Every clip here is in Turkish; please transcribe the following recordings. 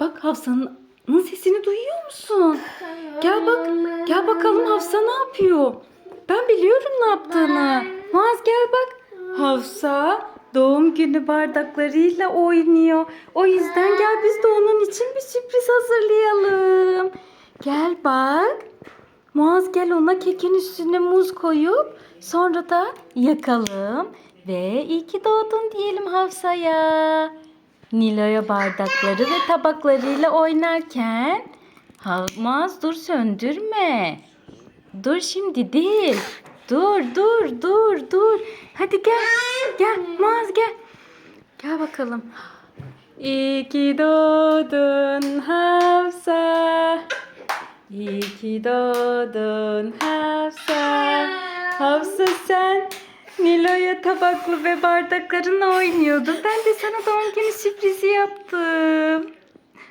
Bak Hafsa'nın sesini duyuyor musun? Gel bak. Gel bakalım Hafsa ne yapıyor? Ben biliyorum ne yaptığını. Muaz gel bak. Hafsa doğum günü bardaklarıyla oynuyor. O yüzden gel biz de onun için bir sürpriz hazırlayalım. Gel bak. Muaz gel ona kekin üstüne muz koyup sonra da yakalım. Ve iyi ki doğdun diyelim Hafsa'ya. Nilo'ya bardakları ve tabaklarıyla oynarken Ha, Muaz dur söndürme. Dur şimdi değil. Dur dur dur dur. Hadi gel. Gel Muaz gel. Gel bakalım. İyi ki doğdun Hafsa. İyi ki doğdun Hafsa. Hafsa sen Nilo'ya tabaklı ve bardaklarınla oynuyordun. Ben de sana doğum günü sürprizi yaptım.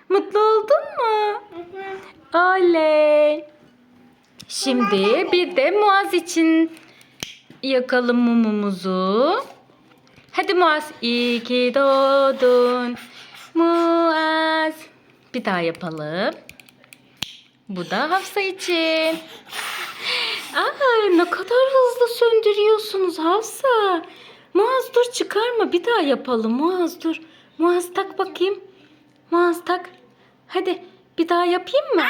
Mutlu oldun mu? Oley. Şimdi bir de Muaz için yakalım mumumuzu. Hadi Muaz. İyi ki doğdun. Muaz. Bir daha yapalım. Bu da Hafsa için. Aa, ne kadar hızlı söndürüyorsunuz Hafsa. Muaz dur çıkarma bir daha yapalım Muaz dur. Muaz tak bakayım. Muaz tak. Hadi bir daha yapayım mı?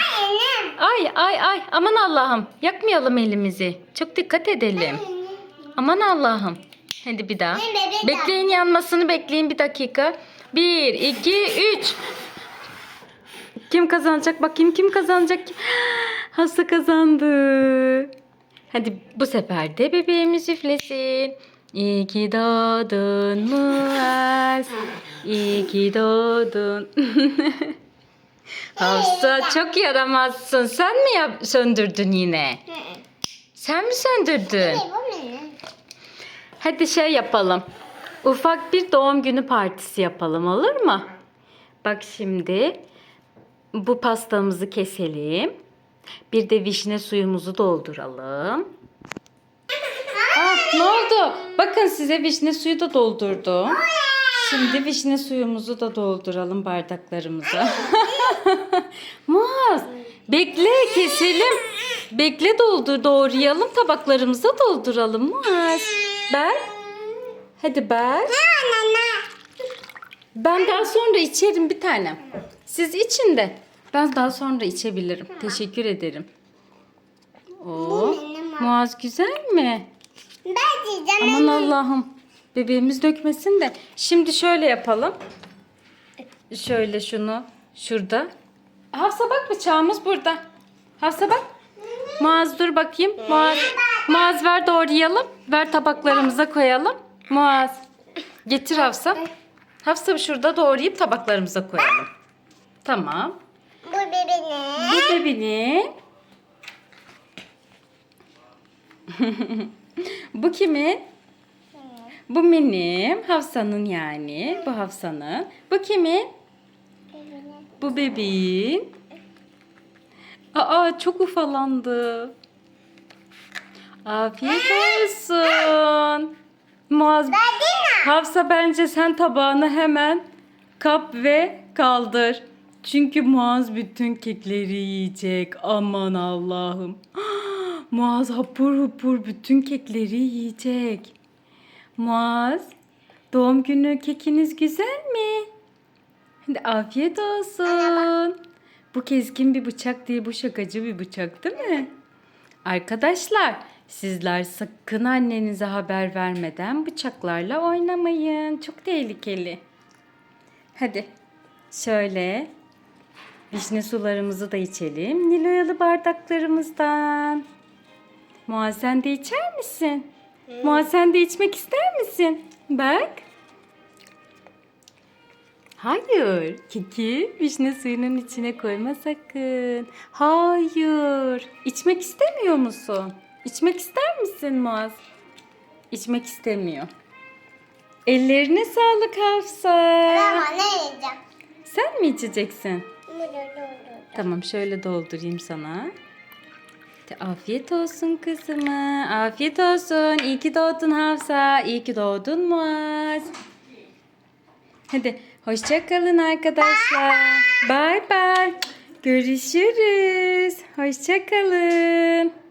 Ay ay ay aman Allah'ım yakmayalım elimizi. Çok dikkat edelim. Aman Allah'ım. Hadi bir daha. Bekleyin yanmasını bekleyin bir dakika. Bir, iki, üç. Kim kazanacak? Bakayım kim kazanacak? Hafsa kazandı. Hadi bu sefer de bebeğimiz üflesin. İyi ki doğdun Muaz. İyi ki doğdun. Hafsa çok yaramazsın. Sen mi yap söndürdün yine? Sen mi söndürdün? Hadi şey yapalım. Ufak bir doğum günü partisi yapalım olur mu? Bak şimdi bu pastamızı keselim. Bir de vişne suyumuzu dolduralım. Ah, ne oldu? Bakın size vişne suyu da doldurdum. Şimdi vişne suyumuzu da dolduralım bardaklarımıza. Muaz, bekle keselim. Bekle doldur doğrayalım tabaklarımıza dolduralım Muaz. Ben? Hadi ben. Ben daha sonra içerim bir tanem. Siz için de. Ben daha sonra içebilirim. Teşekkür ederim. Oo, Muaz güzel mi? Ben diyeceğim. Aman Allah'ım. Bebeğimiz dökmesin de. Şimdi şöyle yapalım. Şöyle şunu şurada. Hafsa bak bıçağımız burada. Hafsa bak. Muaz dur bakayım. Muaz, Muaz ver doğrayalım. Ver tabaklarımıza koyalım. Muaz. Getir Hafsa. Hafsa şurada doğrayıp tabaklarımıza koyalım. Tamam. Bu bebeğine. Bu bebeğin. Bu kimin? Bu benim. Hafsa'nın yani. Bu Hafsa'nın. Bu kimin? Bu bebeğin. Aa çok ufalandı. Afiyet olsun. Muaz. Hafsa bence sen tabağını hemen kap ve kaldır. Çünkü Muaz bütün kekleri yiyecek. Aman Allah'ım. Muaz hapur hapur bütün kekleri yiyecek. Muaz, doğum günü kekiniz güzel mi? Hadi afiyet olsun. Bu keskin bir bıçak değil, bu şakacı bir bıçak değil mi? Arkadaşlar, sizler sakın annenize haber vermeden bıçaklarla oynamayın. Çok tehlikeli. Hadi şöyle vişne sularımızı da içelim. Niloyalı bardaklarımızdan. Muaz sen de içer misin? Muaz sen de içmek ister misin? Bak. Hayır. Kiki vişne suyunun içine koyma sakın. Hayır. İçmek istemiyor musun? İçmek ister misin Muaz? İçmek istemiyor. Ellerine sağlık Hafsa. Ama ne yiyeceğim? Sen mi içeceksin? Tamam şöyle doldurayım sana. Afiyet olsun kızıma. Afiyet olsun. İyi ki doğdun Hafsa. İyi ki doğdun Muaz. Hadi hoşça kalın arkadaşlar. Bay bay. Görüşürüz. Hoşçakalın.